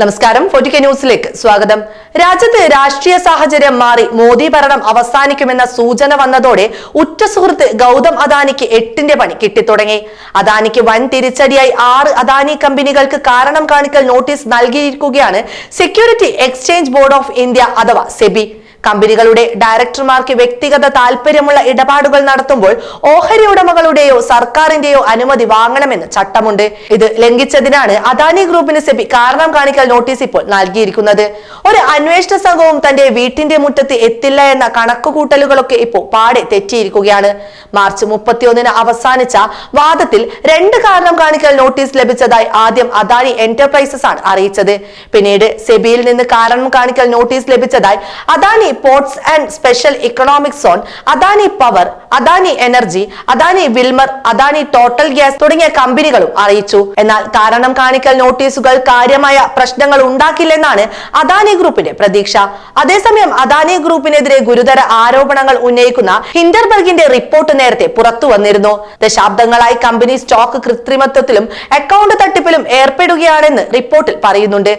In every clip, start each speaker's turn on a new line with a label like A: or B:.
A: നമസ്കാരം കെ ന്യൂസിലേക്ക് സ്വാഗതം രാജ്യത്ത് രാഷ്ട്രീയ സാഹചര്യം മാറി മോദി ഭരണം അവസാനിക്കുമെന്ന സൂചന വന്നതോടെ ഉറ്റ സുഹൃത്ത് ഗൗതം അദാനിക്ക് എട്ടിന്റെ പണി കിട്ടിത്തുടങ്ങി അദാനിക്ക് വൻ തിരിച്ചടിയായി ആറ് അദാനി കമ്പനികൾക്ക് കാരണം കാണിക്കൽ നോട്ടീസ് നൽകിയിരിക്കുകയാണ് security exchange board of India അഥവാ സെബി കമ്പനികളുടെ ഡയറക്ടർമാർക്ക് വ്യക്തിഗത താൽപര്യമുള്ള ഇടപാടുകൾ നടത്തുമ്പോൾ ഓഹരി ഉടമകളുടെയോ സർക്കാരിന്റെയോ അനുമതി വാങ്ങണമെന്ന് ചട്ടമുണ്ട് ഇത് ലംഘിച്ചതിനാണ് അദാനി ഗ്രൂപ്പിന് സെബി കാരണം കാണിക്കൽ നോട്ടീസ് ഇപ്പോൾ നൽകിയിരിക്കുന്നത് ഒരു അന്വേഷണ സംഘവും തന്റെ വീട്ടിന്റെ മുറ്റത്ത് എത്തില്ല എന്ന കണക്കുകൂട്ടലുകളൊക്കെ ഇപ്പോൾ പാടെ തെറ്റിയിരിക്കുകയാണ് മാർച്ച് മുപ്പത്തിയൊന്നിന് അവസാനിച്ച വാദത്തിൽ രണ്ട് കാരണം കാണിക്കൽ നോട്ടീസ് ലഭിച്ചതായി ആദ്യം അദാനി എന്റർപ്രൈസസ് ആണ് അറിയിച്ചത് പിന്നീട് സെബിയിൽ നിന്ന് കാരണം കാണിക്കൽ നോട്ടീസ് ലഭിച്ചതായി Adani Ports and special economic zone, Adani Power Adani energy Adani Wilmar Adani total gas തുടങ്ങിയ കമ്പനികളും അറിയിച്ചു എന്നാൽ കാരണം കാണിക്കൽ നോട്ടീസുകൾ കാര്യമായ പ്രശ്നങ്ങൾ ഉണ്ടാക്കില്ലെന്നാണ് അദാനി ഗ്രൂപ്പിന്റെ പ്രതീക്ഷ അതേസമയം അദാനി ഗ്രൂപ്പിനെതിരെ ഗുരുതര ആരോപണങ്ങൾ ഉന്നയിക്കുന്ന ഹിൻഡർബർഗിന്റെ റിപ്പോർട്ട് നേരത്തെ പുറത്തു വന്നിരുന്നു ദശാബ്ദങ്ങളായി കമ്പനി സ്റ്റോക്ക് കൃത്രിമത്വത്തിലും അക്കൗണ്ട് തട്ടിപ്പിലും ഏർപ്പെടുകയാണെന്ന് റിപ്പോർട്ടിൽ പറയുന്നുണ്ട്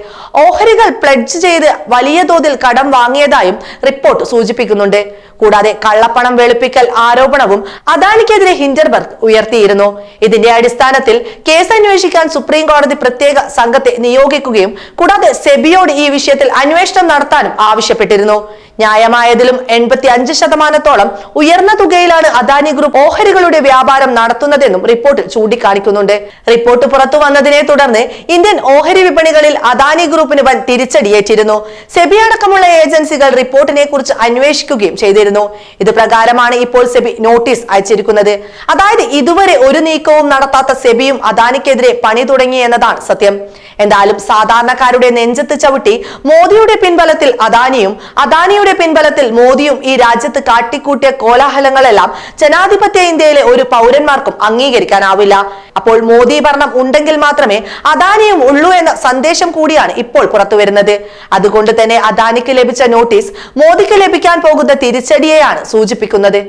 A: ഓഹരികൾ പ്ലഡ്ജ് ചെയ്ത് വലിയ തോതിൽ കടം വാങ്ങിയതായും റിപ്പോർട്ട് സൂചിപ്പിക്കുന്നുണ്ട് കൂടാതെ കള്ളപ്പണം വെളുപ്പിക്കൽ ആരോ ആരോപണവും അദാനിക്കെതിരെ ഹിൻഡർബർഗ് ഉയർത്തിയിരുന്നു ഇതിന്റെ അടിസ്ഥാനത്തിൽ കേസ് അന്വേഷിക്കാൻ സുപ്രീം കോടതി പ്രത്യേക സംഘത്തെ നിയോഗിക്കുകയും കൂടാതെ സെബിയോട് ഈ വിഷയത്തിൽ അന്വേഷണം നടത്താനും ആവശ്യപ്പെട്ടിരുന്നു ന്യായമായതിലും എൺപത്തി അഞ്ച് ശതമാനത്തോളം ഉയർന്ന തുകയിലാണ് അദാനി ഗ്രൂപ്പ് ഓഹരികളുടെ വ്യാപാരം നടത്തുന്നതെന്നും റിപ്പോർട്ട് ചൂണ്ടിക്കാണിക്കുന്നുണ്ട് റിപ്പോർട്ട് പുറത്തു വന്നതിനെ തുടർന്ന് ഇന്ത്യൻ ഓഹരി വിപണികളിൽ അദാനി ഗ്രൂപ്പിന് വൻ തിരിച്ചടിയേറ്റിരുന്നു സെബി അടക്കമുള്ള ഏജൻസികൾ റിപ്പോർട്ടിനെ കുറിച്ച് അന്വേഷിക്കുകയും ചെയ്തിരുന്നു ഇത് പ്രകാരമാണ് ഇപ്പോൾ സെബി നോട്ടീസ് അയച്ചിരിക്കുന്നത് അതായത് ഇതുവരെ ഒരു നീക്കവും നടത്താത്ത സെബിയും അദാനിക്കെതിരെ പണി തുടങ്ങി എന്നതാണ് സത്യം എന്തായാലും സാധാരണക്കാരുടെ നെഞ്ചത്ത് ചവിട്ടി മോദിയുടെ പിൻബലത്തിൽ അദാനിയും അദാനിയുടെ കോൺഗ്രസിന്റെ പിൻബലത്തിൽ മോദിയും ഈ രാജ്യത്ത് കാട്ടിക്കൂട്ടിയ കോലാഹലങ്ങളെല്ലാം ജനാധിപത്യ ഇന്ത്യയിലെ ഒരു പൗരന്മാർക്കും അംഗീകരിക്കാനാവില്ല അപ്പോൾ മോദി ഭരണം ഉണ്ടെങ്കിൽ മാത്രമേ അദാനിയും ഉള്ളൂ എന്ന സന്ദേശം കൂടിയാണ് ഇപ്പോൾ പുറത്തു വരുന്നത് അതുകൊണ്ട് തന്നെ അദാനിക്ക് ലഭിച്ച നോട്ടീസ് മോദിക്ക് ലഭിക്കാൻ പോകുന്ന തിരിച്ചടിയെയാണ് സൂചിപ്പിക്കുന്നത്